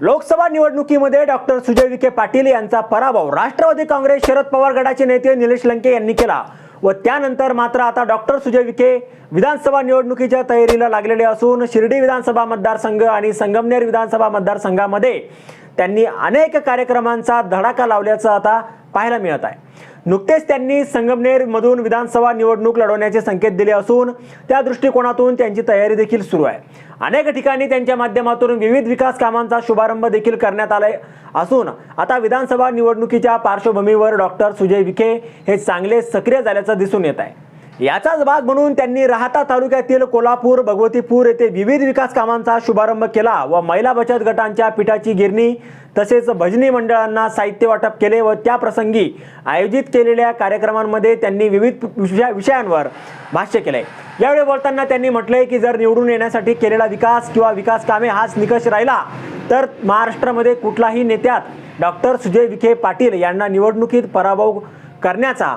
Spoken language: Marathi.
लोकसभा निवडणुकीमध्ये डॉक्टर सुजय विखे पाटील यांचा पराभव राष्ट्रवादी काँग्रेस शरद पवार गटाचे नेते निलेश लंके यांनी केला व त्यानंतर मात्र आता डॉक्टर सुजय विखे विधानसभा निवडणुकीच्या तयारीला लागलेले असून शिर्डी विधानसभा मतदारसंघ आणि संगमनेर विधानसभा मतदारसंघामध्ये त्यांनी अनेक कार्यक्रमांचा धडाका लावल्याचं आता पाहायला मिळत आहे. नुकतेच त्यांनी संगमनेरमधून विधानसभा निवडणूक लढवण्याचे संकेत दिले असून त्या दृष्टिकोनातून त्यांची तयारी देखील सुरू आहे. अनेक ठिकाणी त्यांच्या माध्यमातून विविध विकास कामांचा शुभारंभ देखील करण्यात आलाय असून आता विधानसभा निवडणुकीच्या पार्श्वभूमीवर डॉक्टर सुजय विखे हे चांगले सक्रिय झाल्याचं दिसून येत आहे. याचाच भाग म्हणून त्यांनी राहता तालुक्यातील कोल्हापूर भगवतीपूर येथे विविध विकास कामांचा शुभारंभ केला व महिला बचत गटांच्या पिठाची गिरणी तसेच भजनी मंडळांना साहित्य वाटप केले व त्या प्रसंगी आयोजित केलेल्या कार्यक्रमांमध्ये त्यांनी विविध विषयांवर भाष्य केले. यावेळी बोलताना त्यांनी म्हटलंय की जर निवडून येण्यासाठी केलेला विकास किंवा विकास कामे हाच निकष राहिला तर महाराष्ट्रामध्ये कुठलाही नेत्यात डॉक्टर सुजय विखे पाटील यांना निवडणुकीत पराभव करण्याचा